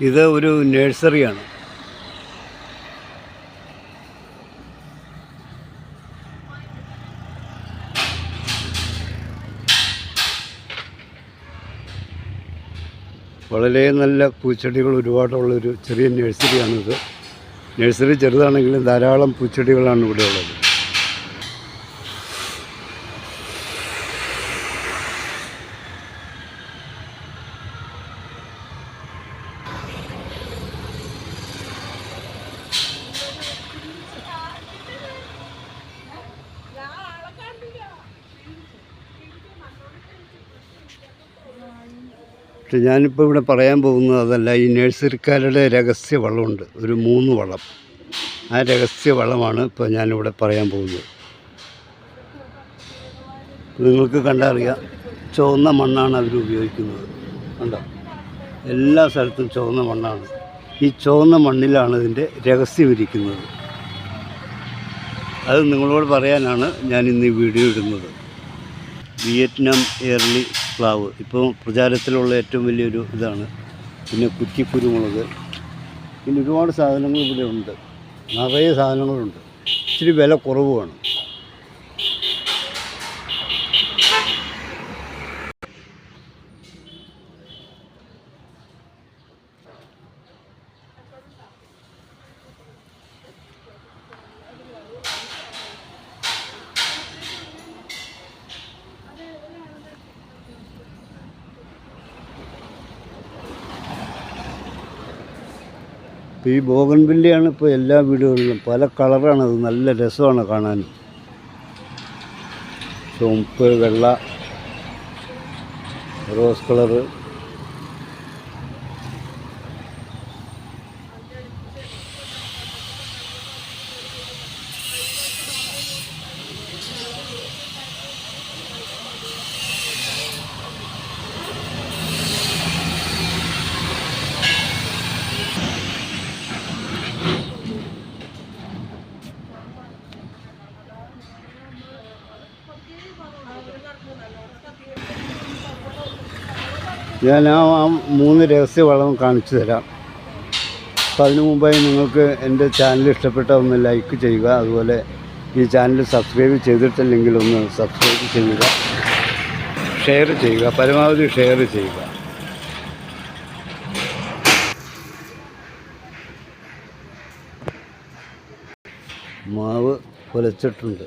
ഇത് ഒരു നഴ്സറിയാണ്. വളരെ നല്ല പൂച്ചെടികൾ ഒരുപാടുള്ളൊരു ചെറിയ നഴ്സറിയാണിത്. നഴ്സറി ചെറുതാണെങ്കിലും ധാരാളം പൂച്ചെടികളാണ് ഇവിടെ ഉള്ളത് പക്ഷെ ഞാനിപ്പോൾ ഇവിടെ പറയാൻ പോകുന്നത് അതല്ല ഈ നഴ്സറിക്കാരുടെ രഹസ്യ വളമുണ്ട് ഒരു മൂന്ന് വളം. ആ രഹസ്യ വളമാണ് ഇപ്പോൾ ഞാനിവിടെ പറയാൻ പോകുന്നത്. നിങ്ങൾക്ക് കണ്ടറിയാം ചുവന്ന മണ്ണാണ് അവർ ഉപയോഗിക്കുന്നത്. കണ്ടോ? എല്ലാ സ്ഥലത്തും ചുവന്ന മണ്ണാണ്. ഈ ചുവന്ന മണ്ണിലാണ് ഇതിന്റെ രഹസ്യം ഇരിക്കുന്നത്. അത് നിങ്ങളോട് പറയാനാണ് ഞാൻ ഇന്ന് ഈ വീഡിയോ ഇടുന്നത്. വിയറ്റ്നാം എയർലി പ്ലാവ്. ഇപ്പോൾ പ്രചാരത്തിലുള്ള ഏറ്റവും വലിയൊരു ഇതാണ്. പിന്നെ കുറ്റിക്കുരുമുളക് പിന്നെ ഒരുപാട് സാധനങ്ങൾ ഇവിടെ ഉണ്ട്. നിറയെ സാധനങ്ങളുണ്ട്. ഇച്ചിരി വില കുറവുമാണ്. ഇപ്പോൾ ഈ ബോഗൻവില്ലയാണ് ഇപ്പോൾ എല്ലാ വീടുകളിലും പല കളറാണ് അത് നല്ല രസമാണ് കാണാൻ. ചുമപ്പ് വെള്ള റോസ് കളറ്. ഞാൻ ആ മൂന്ന് രഹസ്യ വളം കാണിച്ചു തരാം. അപ്പം അതിനു മുമ്പായി നിങ്ങൾക്ക് എന്റെ ചാനൽ ഇഷ്ടപ്പെട്ട ഒന്ന് ലൈക്ക് ചെയ്യുക അതുപോലെ ഈ ചാനൽ സബ്സ്ക്രൈബ് ചെയ്തിട്ടില്ലെങ്കിൽ ഒന്ന് സബ്സ്ക്രൈബ് ചെയ്യുക ഷെയർ ചെയ്യുക പരമാവധി ഷെയർ ചെയ്യുക. മാവ് കുലച്ചിട്ടുണ്ട്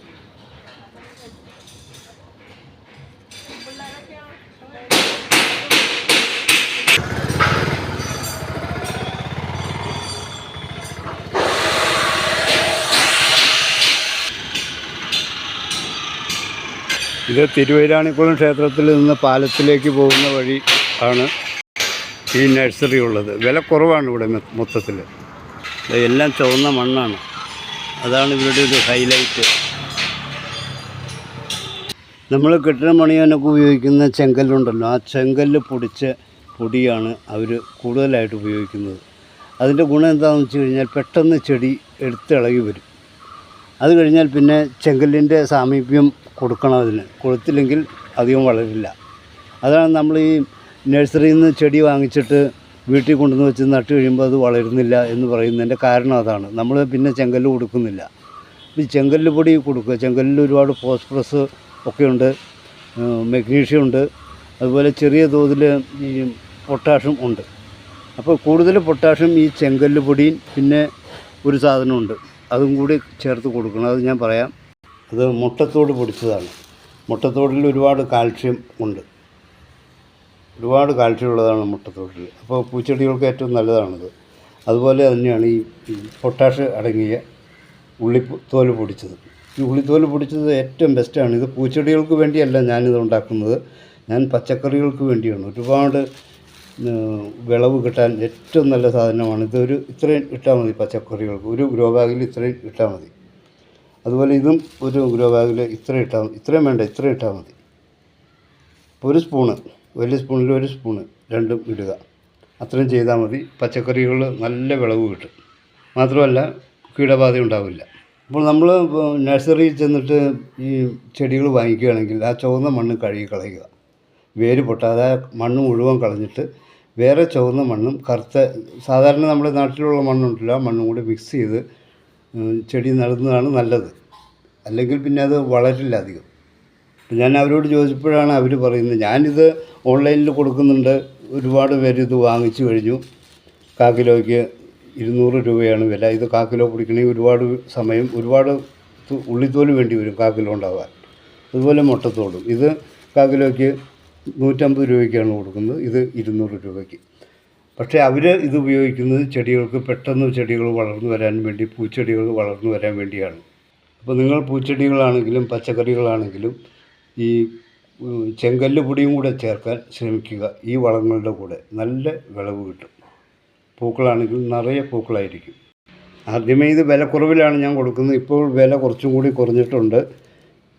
ഇത് തിരുവൈരാണിക്കുളം ക്ഷേത്രത്തിൽ നിന്ന് പാലത്തിലേക്ക് പോകുന്ന വഴി ആണ് ഈ നഴ്സറി ഉള്ളത്. വില കുറവാണ് ഇവിടെ മൊത്തത്തിൽ. എല്ലാം ചുവന്ന മണ്ണാണ്. അതാണ് ഇവരുടെ ഒരു ഹൈലൈറ്റ്. നമ്മൾ കെട്ടിട പണിയാനൊക്കെ ഉപയോഗിക്കുന്ന ചെങ്കല്ലുണ്ടല്ലോ. ആ ചെങ്കല്ല് പൊടിച്ച പൊടിയാണ് അവർ കൂടുതലായിട്ട് ഉപയോഗിക്കുന്നത്. അതിന്റെ ഗുണം എന്താണെന്ന് വെച്ച് കഴിഞ്ഞാൽ പെട്ടെന്ന് ചെടി എടുത്തിളകി വരും. അത് കഴിഞ്ഞാൽ പിന്നെ ചെങ്കല്ലിന്റെ സാമീപ്യം കൊടുക്കണം അതിന് കൊടുത്തില്ലെങ്കിൽ അധികം വളരില്ല അതാണ് നമ്മൾ ഈ നഴ്സറിയിൽ നിന്ന് ചെടി വാങ്ങിച്ചിട്ട് വീട്ടിൽ കൊണ്ടുവന്ന് വെച്ച് നട്ട് കഴിയുമ്പോൾ അത് വളരുന്നില്ല എന്ന് പറയുന്നതിന്റെ കാരണം അതാണ്. നമ്മൾ പിന്നെ ചെങ്കല്ല് കൊടുക്കുന്നില്ല. ഈ ചെങ്കല്ല് പൊടി കൊടുക്കുക. ചെങ്കല്ലിൽ ഒരുപാട് ഫോസ്ഫറസ് ഒക്കെയുണ്ട് മെഗ്നീഷ്യം ഉണ്ട് അതുപോലെ ചെറിയ തോതിൽ ഈ പൊട്ടാഷ്യം ഉണ്ട്. അപ്പോൾ കൂടുതൽ പൊട്ടാഷ്യം ഈ ചെങ്കല്ല് പൊടിയും പിന്നെ ഒരു സാധനമുണ്ട്. അതും കൂടി ചേർത്ത് കൊടുക്കണം. അത് ഞാൻ പറയാം. അത് മുട്ടത്തോട് പൊടിച്ചതാണ്. മുട്ടത്തോടിൽ ഒരുപാട് കാൽഷ്യം ഉണ്ട്. ഒരുപാട് കാൽഷ്യം ഉള്ളതാണ് മുട്ടത്തോടിൽ അപ്പോൾ പൂച്ചെടികൾക്ക് ഏറ്റവും നല്ലതാണത്. അതുപോലെ തന്നെയാണ് ഈ പൊട്ടാഷ് അടങ്ങിയ ഉള്ളിത്തോൽ പൊടിച്ചത്. ഈ ഉള്ളിത്തോൽ പൊടിച്ചത് ഏറ്റവും ബെസ്റ്റാണ് ഇത് പൂച്ചെടികൾക്ക് വേണ്ടിയല്ല ഞാനിത് ഉണ്ടാക്കുന്നത്. ഞാൻ പച്ചക്കറികൾക്ക് വേണ്ടിയാണ്. ഒരുപാട് വിളവ് കിട്ടാൻ ഏറ്റവും നല്ല സാധനമാണ്. ഇതൊരു ഇത്രയും ഇട്ടാൽ മതി പച്ചക്കറികൾക്ക്. ഒരു ഗ്രോ ബാഗിൽ ഇത്രയും ഇട്ടാൽ മതി. അതുപോലെ ഇതും ഒരു ഗ്രോ ബാഗിൽ ഇത്ര ഇട്ടാൽ ഇത്രയും വേണ്ട ഇത്ര ഇട്ടാൽ മതി. ഒരു സ്പൂണ് വലിയ സ്പൂണിൽ ഒരു സ്പൂണ് രണ്ടും ഇടുക. അത്രയും ചെയ്താൽ മതി. പച്ചക്കറികൾ നല്ല വിളവ് കിട്ടും. മാത്രമല്ല കീടബാധ ഉണ്ടാവില്ല. അപ്പോൾ നമ്മൾ നഴ്സറിയിൽ ചെന്നിട്ട് ഈ ചെടികൾ വാങ്ങിക്കുകയാണെങ്കിൽ ആ ചുവന്ന മണ്ണ് കഴുകി കളയുക. വേര് പൊട്ടാതെ മണ്ണ് മുഴുവൻ കളഞ്ഞിട്ട് വേറെ ചുവന്ന മണ്ണും കറുത്ത സാധാരണ നമ്മുടെ നാട്ടിലുള്ള മണ്ണുണ്ടല്ലോ ആ മണ്ണും കൂടി മിക്സ് ചെയ്ത് ചെടി നടുന്നതാണ് നല്ലത്. അല്ലെങ്കിൽ പിന്നെ അത് വളരില്ല അധികം. ഞാൻ അവരോട് ചോദിച്ചപ്പോഴാണ് അവർ പറയുന്നത് ഞാനിത് ഓൺലൈനിൽ കൊടുക്കുന്നുണ്ട്. ഒരുപാട് പേര് ഇത് വാങ്ങിച്ചു കഴിഞ്ഞു. കാ കിലോയ്ക്ക് ഇരുന്നൂറ് രൂപയാണ് വില. ഇത് കാക്കിലോ കിലോ പിടിക്കണമെങ്കിൽ ഒരുപാട് സമയം ഒരുപാട് ഉള്ളിത്തോൽ വേണ്ടി വരും കാ കിലോ ഉണ്ടാവാൻ. അതുപോലെ മുട്ടത്തോടും. ഇത് കാക്കിലോയ്ക്ക് നൂറ്റമ്പത് രൂപയ്ക്കാണ് കൊടുക്കുന്നത്. ഇത് ഇരുന്നൂറ് രൂപയ്ക്ക്. പക്ഷേ അവർ ഇത് ഉപയോഗിക്കുന്നത് ചെടികൾക്ക് പെട്ടെന്ന് ചെടികൾ വളർന്നു വരാൻ വേണ്ടി പൂച്ചെടികൾ വളർന്നു വരാൻ വേണ്ടിയാണ്. അപ്പോൾ നിങ്ങൾ പൂച്ചെടികളാണെങ്കിലും പച്ചക്കറികളാണെങ്കിലും ഈ ചെങ്കല്ല് പൊടിയും കൂടെ ചേർക്കാൻ ശ്രമിക്കുക ഈ വളങ്ങളുടെ കൂടെ. നല്ല വിളവ് കിട്ടും. പൂക്കളാണെങ്കിൽ നിറയെ പൂക്കളായിരിക്കും. ആദ്യമേ ഇത് വിലക്കുറവിലാണ് ഞാൻ കൊടുക്കുന്നത്. ഇപ്പോൾ വില കുറച്ചും കൂടി കുറഞ്ഞിട്ടുണ്ട്.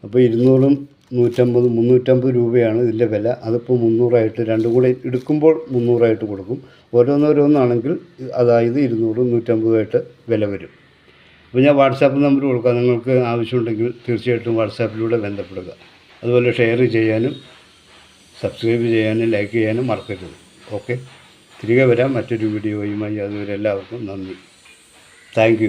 അപ്പോൾ ഇരുന്നൂറും നൂറ്റമ്പത് മുന്നൂറ്റമ്പത് രൂപയാണ് ഇതിന്റെ വില. അതിപ്പോൾ മുന്നൂറായിട്ട് രണ്ടും കൂടെ എടുക്കുമ്പോൾ മുന്നൂറായിട്ട് കൊടുക്കും. ഓരോന്നോരോന്നാണെങ്കിൽ അതായത് ഇരുന്നൂറ് നൂറ്റമ്പതുമായിട്ട് വില വരും. അപ്പോൾ ഞാൻ വാട്സാപ്പ് നമ്പർ കൊടുക്കാം. നിങ്ങൾക്ക് ആവശ്യമുണ്ടെങ്കിൽ തീർച്ചയായിട്ടും വാട്സാപ്പിലൂടെ ബന്ധപ്പെടുക. അതുപോലെ ഷെയർ ചെയ്യാനും സബ്സ്ക്രൈബ് ചെയ്യാനും ലൈക്ക് ചെയ്യാനും മറക്കരുത്. ഓക്കെ? തിരികെ വരാം. മറ്റൊരു വീഡിയോയുമായി അതുവരെ എല്ലാവർക്കും നന്ദി. താങ്ക്